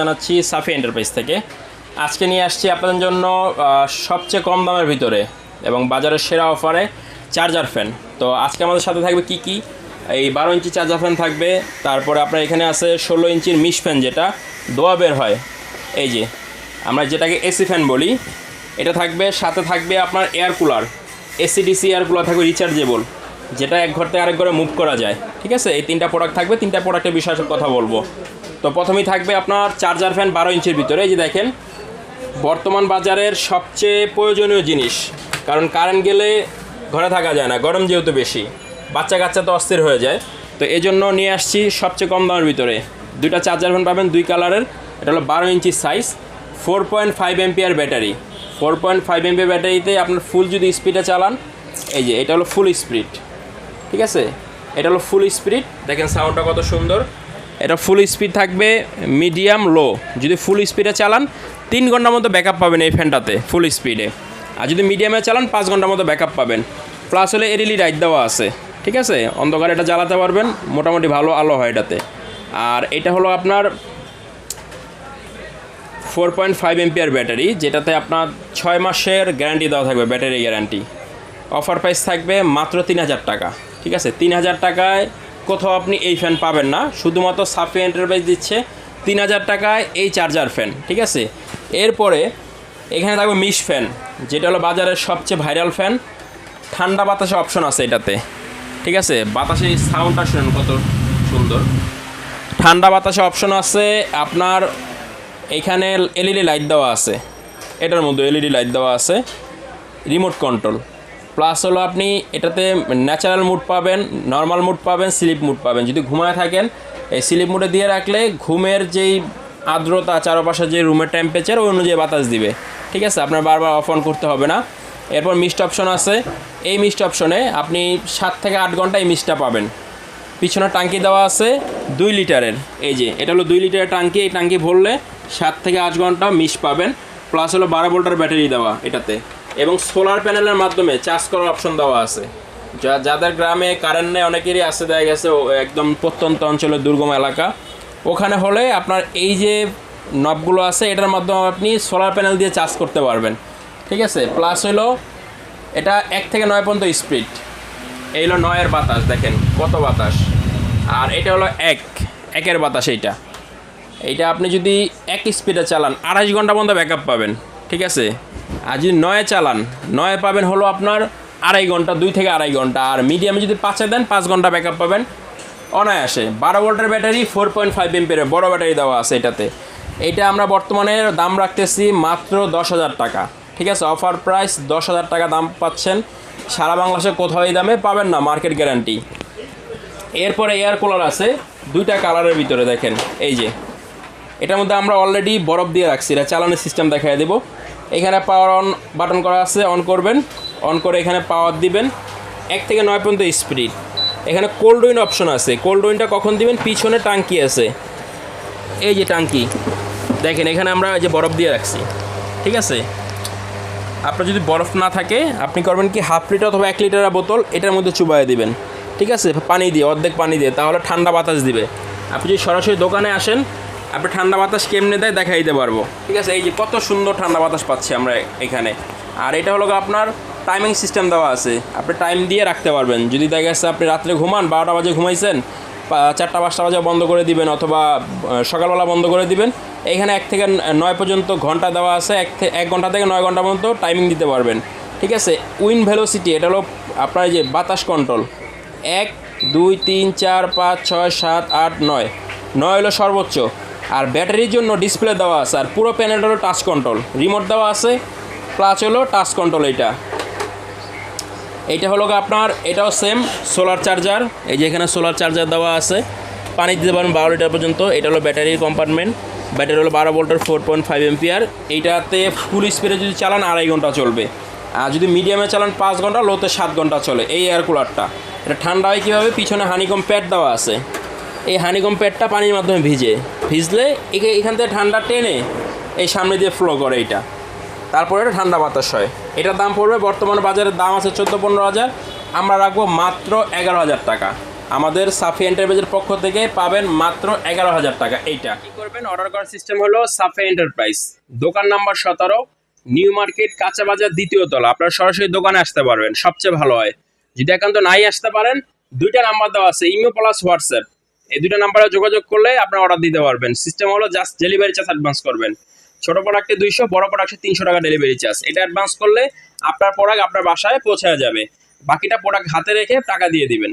জানাচ্ছি সাফি এন্টারপ্রাইজ থেকে। আজকে নিয়ে আসছি আপনাদের জন্য সবচেয়ে কম দামের ভিতরে এবং বাজারের সেরা অফারে চার্জার ফ্যান। তো আজকে আমাদের সাথে থাকবে কি কি? এই বারো ইঞ্চি চার্জার ফ্যান থাকবে, তারপরে আপনার এখানে আছে ষোলো ইঞ্চির মিশ ফ্যান যেটা, দোয়া বের হয়। এই যে, আমরা যেটাকে এসি ফ্যান বলি, এটা থাকবে, সাথে থাকবে আপনার air cooler, AC DC air cooler থাকবে রিচার্জেবল, যেটা এক ঘর থেকে আরেক ঘরে মুভ করা যায়। ঠিক আছে? এই তিনটা প্রোডাক্ট থাকবে, তিনটা প্রোডাক্টের বিষয়ে কথা বলব। তো প্রথমেই থাকবে আপনার চার্জার ফ্যান বারো ইঞ্চির ভিতরে, এই যে দেখেন। বর্তমান বাজারের সবচেয়ে প্রয়োজনীয় জিনিস, কারণ কারেন্ট গেলে ঘরে থাকা যায় না, গরম যেহেতু বেশি, বাচ্চা কাচ্চা তো অস্থির হয়ে যায়। তো এই জন্য নিয়ে আসছি সবচেয়ে কম দামের ভিতরে। দুইটা চার্জার ফ্যান পাবেন, দুই কালারের এটা হলো বারো ইঞ্চি size four point five ampere battery four point five ampere ব্যাটারিতে আপনার ফুল যদি স্পিডে চালান, এই যে, এটা হলো ফুল স্পিড ঠিক আছে? এটা হলো ফুল স্পিড দেখেন সাউন্ডটা কত সুন্দর। এটা ফুল স্পিড থাকবে মিডিয়াম লো যদি ফুল স্পিডে চালান, তিন ঘণ্টার মতো ব্যাকআপ পাবেন এই ফ্যানটাতে ফুল স্পিডে আর যদি মিডিয়ামে চালান, পাঁচ ঘণ্টার মতো ব্যাকআপ পাবেন। প্লাস হলে এরিলি লাইট দেওয়া আছে, ঠিক আছে? অন্ধকারে এটা জ্বালাতে পারবেন, মোটামুটি ভালো আলো হয় এটাতে। আর এটা হলো আপনার four point five ampere battery যেটাতে আপনার ছয় মাসের গ্যারান্টি দেওয়া থাকবে ব্যাটারি গ্যারান্টি অফার প্রাইস থাকবে মাত্র তিন হাজার টাকা, ঠিক আছে? তিন হাজার টাকায় কোথাও আপনি এই ফ্যান পাবেন না। শুধুমাত্র সাফি এন্টারপ্রাইজ দিচ্ছে তিন হাজার টাকায় এই চার্জার ফ্যান ঠিক আছে? এরপরে এখানে থাকবে মিশ ফ্যান যেটা হলো বাজারের সবচেয়ে ভাইরাল ফ্যান ঠান্ডা বাতাসে অপশন আছে এটাতে, ঠিক আছে? বাতাসে সাউন্ডটা শুনেন কত সুন্দর। ঠান্ডা বাতাসে অপশন আছে, আপনার এইখানে এলইডি লাইট দেওয়া আছে। এটার মধ্যে এলইডি লাইট দেওয়া আছে। রিমোট কন্ট্রোল প্লাস হলো আপনি এটাতে ন্যাচারাল মুড পাবেন নর্মাল মুড পাবেন স্লিপ মুড পাবেন। যদি ঘুমায় থাকেন, এই স্লিপ মুডে দিয়ে রাখলে ঘুমের যেই আর্দ্রতা, চারপাশে যে রুমের টেম্পারেচার ওই অনুযায়ী বাতাস দিবে। ঠিক আছে? আপনার বারবার অফ অন করতে হবে না। এরপর মিস্ট অপশন আছে। এই মিস্ট অপশনে আপনি সাত থেকে আট ঘণ্টা এই মিস্টটা পাবেন। পিছনে টাঙ্কি দেওয়া আছে দুই লিটারের। এই যে, এটা হলো দুই লিটারের টাঙ্কি। এই টাঙ্কি ভরলে সাত থেকে আট ঘণ্টা মিস পাবেন। প্লাস হলো বারো ভোল্টের ব্যাটারি দেওয়া এটাতে। এবং সোলার প্যানেলের মাধ্যমে চার্জ করার অপশন দেওয়া আছে। যা, যাদের গ্রামে কারেন্ট নেই, অনেকেরই আসতে দেখা গেছে একদম প্রত্যন্ত অঞ্চলের দুর্গম এলাকা। ওখানে হলে আপনার এই যে নবগুলো আছে, এটার মাধ্যমে আপনি সোলার প্যানেল দিয়ে চার্জ করতে পারবেন। ঠিক আছে? প্লাস হলো, এটা এক থেকে নয় পর্যন্ত স্পিড এই হলো নয়ের বাতাস, দেখেন কত বাতাস। আর এটা হলো এক, একের বাতাস এইটা। এইটা আপনি যদি এক স্পিডে চালান, আড়াইশ ঘণ্টা পর্যন্ত ব্যাকআপ পাবেন। ঠিক আছে? আর যদি নয়ে চালান। নয়ে পাবেন হলো আপনার আড়াই ঘণ্টা, দুই থেকে আড়াই ঘণ্টা। আর মিডিয়ামে যদি পাঁচে দেন পাঁচ ঘণ্টা ব্যাকআপ পাবেন অনায়াসে। বারো ভোল্টের ব্যাটারি ফোর পয়েন্ট ফাইভ এমপিয়ারের বড় ব্যাটারি দেওয়া আছে এটাতে। এইটা আমরা বর্তমানে দাম রাখতেছি মাত্র দশ হাজার টাকা। ঠিক আছে অফার প্রাইস দশ হাজার টাকা দাম পাচ্ছেন। সারা বাংলাদেশে কোথাও এই দামে পাবেন না মার্কেট গ্যারান্টি এরপরে এয়ার কুলার আছে, দুইটা কালারের ভিতরে দেখেন, এই যে। এটার মধ্যে আমরা অলরেডি বরফ দিয়ে রাখছি, এটা চালানোর সিস্টেম দেখাই দেবো। এখানে পাওয়ার অন বাটন করা আছে অন করবেন। অন করে এখানে পাওয়ার দিবেন। এক থেকে নয় পর্যন্ত স্পিড এখানে কোল্ড উইন অপশন আছে। কোল্ড উইনটা কখন দিবেন? পিছনে টাঙ্কি আছে। এই যে টাঙ্কি দেখেন, এখানে আমরা যে বরফ দিয়ে রাখছি। ঠিক আছে? আপনার যদি বরফ না থাকে, আপনি করবেন কি হাফ লিটার অথবা এক লিটারের বোতল, এটার মধ্যে চুবাই দিবেন। ঠিক আছে? পানি দিয়ে, অর্ধেক পানি দিয়ে, তাহলে ঠান্ডা বাতাস দিবে। আপনি যদি সরাসরি দোকানে আসেন আপনি ঠান্ডা বাতাস কেমনে দেয় দেখা দিতে পারব। ঠিক আছে, এই যে কত সুন্দর ঠান্ডা বাতাস পাচ্ছি আমরা এখানে। আর এটা হলো আপনার টাইমিং সিস্টেম দেওয়া আছে। আপনি টাইম দিয়ে রাখতে পারবেন। যদি দেখা যাচ্ছে আপনি রাত্রে ঘুমান, বারোটা বাজে ঘুমাইছেন চারটা পাঁচটা বাজে বন্ধ করে দিবেন অথবা সকালবেলা বন্ধ করে দিবেন, এখানে এক থেকে নয় পর্যন্ত ঘণ্টা দেওয়া আছে। এক এক ঘণ্টা থেকে নয় ঘণ্টা পর্যন্ত টাইমিং দিতে পারবেন। ঠিক আছে উইন ভেলোসিটি এটা হলো আপনার যে বাতাস কন্ট্রোল এক, দুই, তিন, চার, পাঁচ, ছয়, সাত, আট, নয়। নয় হলো সর্বোচ্চ। আর ব্যাটারির জন্য ডিসপ্লে দেওয়া আছে, আর পুরো প্যানেলটা হলো টাচ কন্ট্রোল রিমোট দেওয়া আছে প্লাস হলো টাচ কন্ট্রোল এইটা। এইটা হলো আপনার, এটাও সেম সোলার চার্জার এই যে এখানে সোলার চার্জার দেওয়া আছে, পানি দিতে পারেন বারো লিটার পর্যন্ত। এটা হলো ব্যাটারির কম্পার্টমেন্ট ব্যাটারি হলো বারো ভোল্টের ফোর পয়েন্ট ফাইভ এমপিয়ার এইটাতে ফুল স্পিডে যদি চালান, আড়াই ঘণ্টা চলবে। আর যদি মিডিয়ামে চালান, পাঁচ ঘণ্টা লোতে সাত ঘণ্টা চলে। এই এয়ার কুলারটা এটা ঠান্ডা হয় কীভাবে? পিছনে হানিকম প্যাড দেওয়া আছে। এই হানিকম প্যাডটা পানির মাধ্যমে ভিজে। ভিজলে একে এখান থেকে ঠান্ডা টেনে এই সামনে দিয়ে ফ্লো করে এইটা তারপরে এটা ঠান্ডা বাতাস হয়। এটার দাম পড়বে, বর্তমানে বাজারের দাম আছে চোদ্দ পনেরো হাজার। আমরা রাখব মাত্র এগারো হাজার টাকা। আমাদের সাফি এন্টারপ্রাইজের পক্ষ থেকে পাবেন মাত্র এগারো হাজার টাকা। এইটা। কি করবেন? অর্ডার করার সিস্টেম হলো সাফি এন্টারপ্রাইজ দোকান নাম্বার সতেরো নিউ মার্কেট কাঁচা বাজার দ্বিতীয় তলা। আপনারা সরাসরি দোকানে আসতে পারবেন, সবচেয়ে ভালো হয়। যদি একান্ত নাই আসতে পারেন, দুইটা নাম্বার দেওয়া আছে ইমেল প্লাস হোয়াটসঅ্যাপ এই দুটো নাম্বারে যোগাযোগ করলে আপনারা অর্ডার দিতে পারবেন। সিস্টেম হলো জাস্ট ডেলিভারি চার্জ অ্যাডভান্স করবেন। ছোট প্রোডাক্টে দুইশো, বড় প্রোডাক্টে তিনশো টাকা ডেলিভারি চার্জ এটা অ্যাডভান্স করলে আপনার প্রোডাক্ট আপনার বাসায় পৌঁছে যাবে। বাকিটা প্রোডাক্ট হাতে রেখে টাকা দিয়ে দিবেন।